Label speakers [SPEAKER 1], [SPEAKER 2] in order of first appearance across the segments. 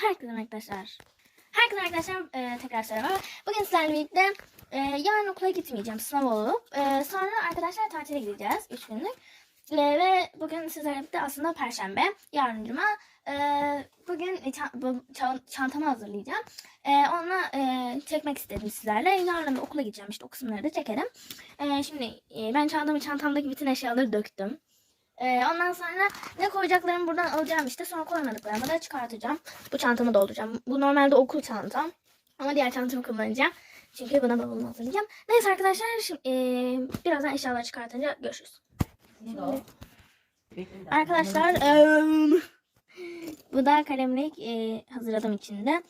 [SPEAKER 1] Herkese arkadaşlar. Herkese arkadaşlar e, tekrar selam. Bugün sizlerle birlikte e, yarın okula gitmeyeceğim sınav olup e, sonra arkadaşlar tatile gideceğiz 3 günlük. E, ve bugün sizlerle birlikte aslında perşembe yarın cuma. E, bugün ça- çantamı hazırlayacağım. E, onunla e, çekmek istedim sizlerle. Yarın okula gideceğim işte o kısımları da çekerim. E, şimdi e, ben çantamı çantamdaki bütün eşyaları döktüm. Ee, ondan sonra ne koyacaklarımı buradan alacağım işte. Sonra koymadıklarımı da çıkartacağım. Bu çantamı dolduracağım. Bu normalde okul çantam. Ama diğer çantamı kullanacağım. Çünkü buna bavulumu hazırlayacağım. Neyse arkadaşlar şimdi ee, birazdan eşyaları çıkartınca görüşürüz. Arkadaşlar eee, bu da kalemlik ee, hazırladım içinde.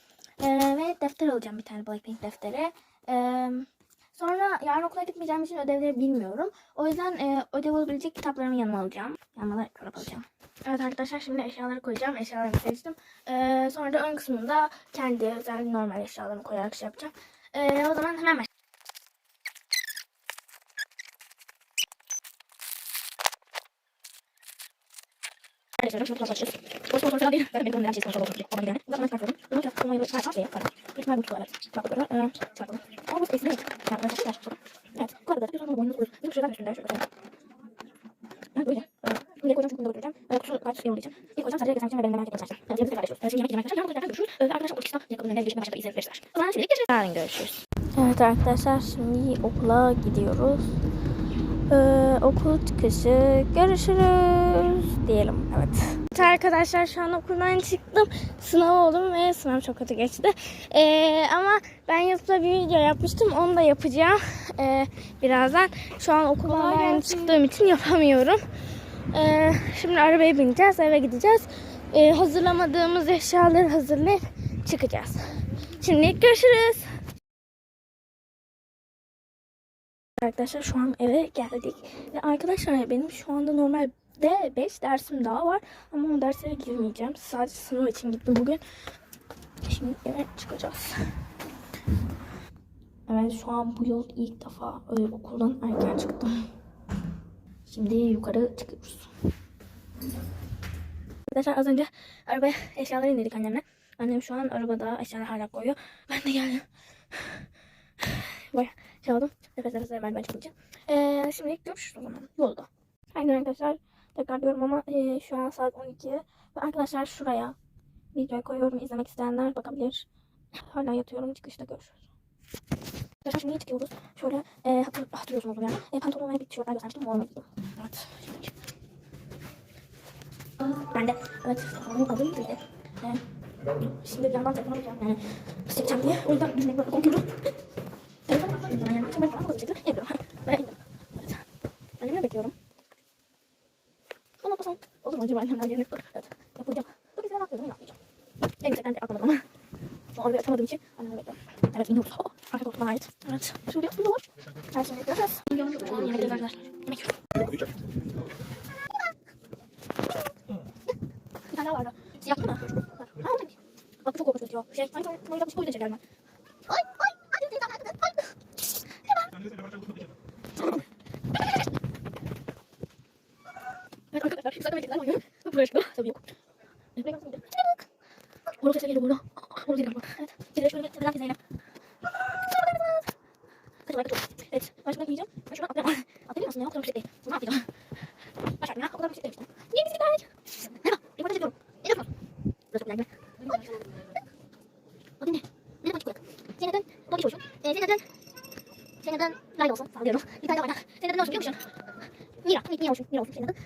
[SPEAKER 1] Ee, ve defter alacağım bir tane Blackpink defteri. Ee, sonra yarın okula gitmeyeceğim için ödevleri bilmiyorum. O yüzden e, ödev olabilecek kitaplarımı yanıma alacağım. Yanıma da çorap alacağım. Evet arkadaşlar şimdi eşyaları koyacağım. Eşyalarımı seçtim. Ee, sonra da ön kısmında kendi özel normal eşyalarımı koyarak şey yapacağım. Ee, o zaman hemen baş- Arkadaşlar şunu biraz açıyoruz. Boş boş ortada değil. Zaten benim konumda her şey sonuçta olsun. Ama yani. Zaten ben çıkartıyorum. Şey yaparım. İhtimal bu tuvalet. Böyle. Ee, çıkartalım. Ama bu space'i ne? Yani böyle taşlar. Evet. Bu kadar. Bir sonra boynunuz koyuyoruz. Bizim şuradan üstünde şöyle koyalım. Evet böyle. Ee, Bunu koyacağım çünkü bunu götüreceğim. Ee, kutusu kaç şey olacak. İlk koyacağım sadece geçen için ve benim merak ettiğim saçlar. Yemek. Ee, yemek yiyeceğim arkadaşlar. Yarın okula görüşürüz. Ee, Arkadaşlar okul çıkışta yakın önüne girişime başlayıp izleyip verirler. O zaman şimdilik görüşürüz. Yarın görüşürüz. Evet arkadaşlar şimdi okula gidiyoruz. Ee, okul çıkışı görüşürüz diyelim. Evet. Evet arkadaşlar şu an okuldan çıktım. Sınav oldum ve sınav çok kötü geçti. Ee, ama ben YouTube'da bir video yapmıştım. Onu da yapacağım. Ee, birazdan. Şu an okuldan çıktığım için yapamıyorum. Ee, şimdi arabaya bineceğiz. Eve gideceğiz. Ee, hazırlamadığımız eşyaları hazırlayıp çıkacağız. Şimdi görüşürüz. Arkadaşlar şu an eve geldik. Ve arkadaşlar benim şu anda normalde 5 dersim daha var. Ama o derslere girmeyeceğim. Sadece sınav için gittim bugün. Şimdi eve çıkacağız. Evet şu an bu yıl ilk defa e, okuldan erken çıktım. Şimdi yukarı çıkıyoruz. Arkadaşlar az önce arabaya eşyaları indirdik annemle. Annem şu an arabada eşyaları hala koyuyor. Ben de geldim. Baya şey oldum. Nefes nefese ben ben çıkınca. Ee, şimdi görüşürüz o zaman yolda. Aynen arkadaşlar. Tekrar diyorum ama e, şu an saat 12. Ve arkadaşlar şuraya video koyuyorum. izlemek isteyenler bakabilir. Hala yatıyorum. Çıkışta görüşürüz. Arkadaşlar şimdi çıkıyoruz. Şöyle e, hatır, hatırlıyorsunuz yani. E, pantolon ve bir tişörtler göstermiştim. Onu giydim. Evet. Şimdi. Ben de evet telefonumu alayım bir de. E, şimdi bir yandan telefonu alacağım yani. Çekeceğim diye. O yüzden düşünmek böyle korkuyorum. Telefonu alayım yani. Ben falan alacaktım. Yapıyorum. Ben indim. Evet. Annemi bekliyorum. Onu yapmasam olur mu acaba annemler yerine. Evet. Yapacağım. Bu güzel yapıyordum. Yine yapmayacağım. En yüksekten de atmadım ama. An bir atamadığım için annemi bekliyorum. Evet iniyoruz. Oh, arka koltuğuna ait. Evet. Yaptım var. Her şeyi göreceğiz. Yemek yiyeceğiz arkadaşlar. Yemek yiyoruz. Bir tane daha vardı. Siyah değil mi? Var. Ha o neymiş? Bak bu çok korkunç gözüküyor. Şey, sanki onu yapmış bu yüzden çekerim ben. Ay ay. Hadi bir tane Ay. Evet arkadaşlar. Zaten bekledim oynuyorum. Buraya çıkıyor. Tabii yok. Evet, buraya kalsın bir de. Bak. Horoz sesi geliyor burada. Horoz geliyor. Evet. Geliyor şöyle. Selam ki Zeynep. Kaç like çok. Evet. Ben şuradan giyeceğim. Ben şuradan atlayamam. Atlayayım aslında ya. O kadar bir şey değil. Ne yapacağım? Başardım ya. O kadar bir şey değil işte. Niye bizi gayet? Merhaba. Bir parça çekiyorum. Ne yapıyorsun? Burası çok güzel. O dinle. Ne zaman çıkacak? Senin adın Bobby Çocuğum. Ee, senin adın... Senin adın Sallıyorum. Bir tane daha var. Senin adın ne olsun biliyor musun? Mira. Mira olsun. Mira olsun senin adın.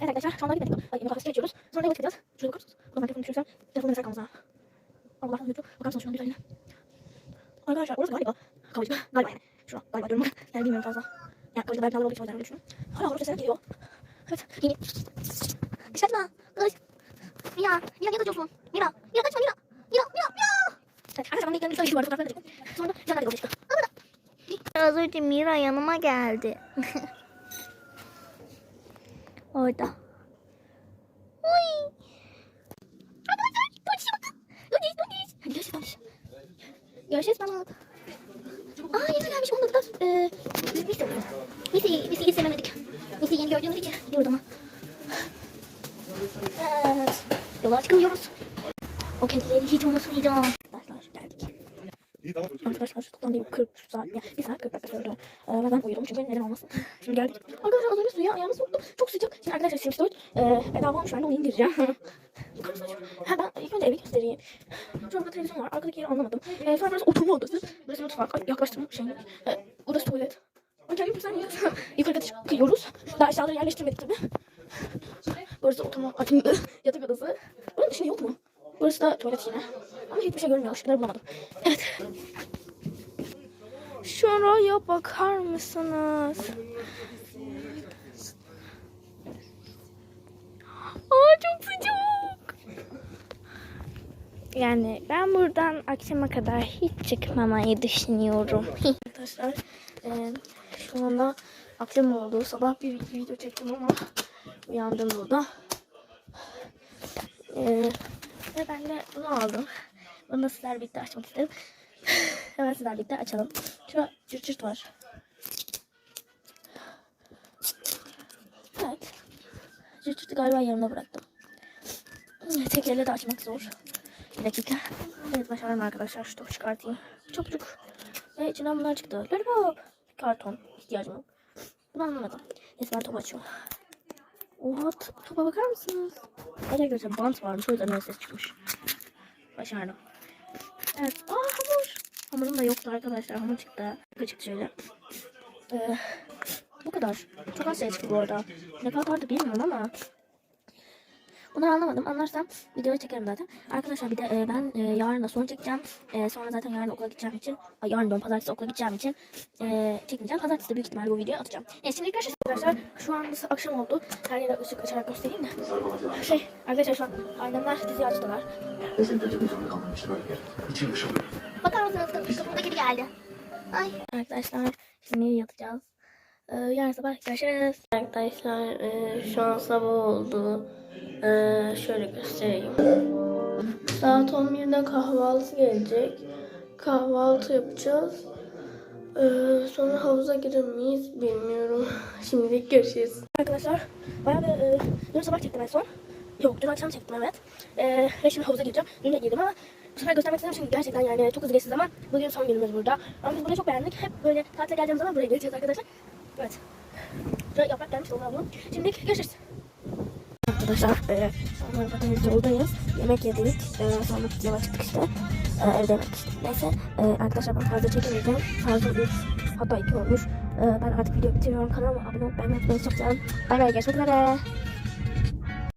[SPEAKER 1] Evet arkadaşlar şu anda gitmedik. Ay yemek kahvesi geçiyoruz. Sonra yola çıkacağız. Şuraya bakar mısınız? Buradan telefonu düşürürsem telefonu mesela kalmaz ha. Allah YouTube. Bakar mısınız şu an güzelliğine? Arkadaşlar orası galiba kavucu. Galiba yani. Şura galiba diyorum bakın. Yani bilmiyorum fazla. Yani kavucu galiba olduğu için o yüzden öyle düşünüyorum. Hala horoz sesler geliyor. Evet. Yeni. Kaçma. Kız. Mira. Mira niye kaçıyorsun? Mira. Mira kaçma Mira. Mira. Mira. Mira. Evet. Arkadaşlar bana ilk bir video vardı. Fotoğrafları da çektim. Sonra da canlar yolda çıktı. Az önce Mira yanıma geldi. Orada. Oy. Görüşürüz. Görüşürüz Pamuk. Aa yeni gelmiş adı da. Eee. Misi. Misi. Misi'yi sevmemedik. Misi'yi yeni gördüğümüz için. Yurduma. Evet. Yola çıkıyoruz. O kedileri hiç unutmayacağım. Arkadaşlar geldik.
[SPEAKER 2] İyi tamam.
[SPEAKER 1] Arkadaşlar toplam bir 40 saat, yani 1 saat 40 dakika sürdü. Ee, ve ben uyudum çünkü neden olmasın. Şimdi geldik. Arkadaşlar az önce suya ayağımı soktum. Çok sıcak. Şimdi arkadaşlar Sims 4 e, bedava olmuş. Ben de onu indireceğim. Ha ben ilk önce evi göstereyim. Şu anda televizyon var. Arkadaki yeri anlamadım. Ee, sonra burası oturma odası. Burası mutfak. Yaklaştırma şey. Ee, burası tuvalet. Ay kendimi göstermiyoruz. Yukarıda çıkıyoruz. Daha eşyaları yerleştirmedik tabii. Burası oturma, yatak odası. Bunun dışında yok mu? Burası da tuvalet yine. Ama hiçbir şey görünmüyor. Işıkları bulamadım. Evet. Şuraya bakar mısınız? Aa çok sıcak. Yani ben buradan akşama kadar hiç çıkmamayı düşünüyorum. Arkadaşlar e, şu anda akşam oldu. Sabah bir video çektim ama uyandım burada. E, ve ben de bunu aldım. Bunu da sizlerle birlikte açmak istedim. Hemen sizlerle birlikte açalım. Şurada cırt cırt var. Evet. Cırt cırtı galiba yanına bıraktım. Tek elle de açmak zor. Bir dakika. Evet başardım arkadaşlar. Şu topu çıkartayım. Çok. Ve içinden bunlar çıktı. Lollipop. Karton. İhtiyacım yok. Bunu anlamadım. Neyse ben top açıyorum. Oha topa bakar mısınız? Evet arkadaşlar bant varmış. O yüzden ses çıkmış. Başardım. Evet. Aa hamur. Hamurum da yoktu arkadaşlar. Hamur çıktı. Çıktı şöyle. Ee, bu kadar. Çok az şey çıktı bu arada. Ne kadar vardı bilmiyorum ama. Bunları anlamadım. Anlarsam videoyu çekerim zaten. Arkadaşlar bir de e, ben e, yarın da son çekeceğim. E, sonra zaten yarın okula gideceğim için. Ay, yarın diyorum pazartesi okula gideceğim için. E, çekmeyeceğim. Pazartesi de büyük ihtimalle bu videoyu atacağım. Neyse şimdi görüşürüz arkadaşlar. Şu an akşam oldu. Her yere ışık açarak göstereyim de. Şey arkadaşlar şu an annemler dizi açtılar. Bakar mısınız kapı kapımda gibi geldi. Ay. Arkadaşlar şimdi yatacağız. Ee, yarın sabah görüşürüz. Arkadaşlar e, şu an sabah oldu. Ee, şöyle göstereyim. Saat 11'de kahvaltı gelecek. Kahvaltı yapacağız. Ee, sonra havuza girer miyiz bilmiyorum. Şimdilik görüşürüz. Arkadaşlar bayağı bir e, dün sabah çektim en son. Yok dün akşam çektim evet. Ee, ve şimdi havuza gireceğim. Dün de girdim ama bu sefer göstermek istedim çünkü gerçekten yani çok hızlı geçti zaman. Bugün son günümüz burada. Ama biz burayı çok beğendik. Hep böyle tatile geldiğimiz zaman buraya geleceğiz arkadaşlar. Evet. Şuraya yaprak gelmiş onu alalım. Şimdi görüşürüz. Arkadaşlar e, patates yoldayız. Yemek yedik. E, sonra yola çıktık işte. E, evde yemek içtik. Neyse e, arkadaşlar ben fazla çekemeyeceğim. Fazla 3 hatta 2 olmuş. E, ben artık video bitiriyorum. Kanalıma abone olup beğenmeyi unutmayın. Çok selam. Bay bay görüşmek üzere.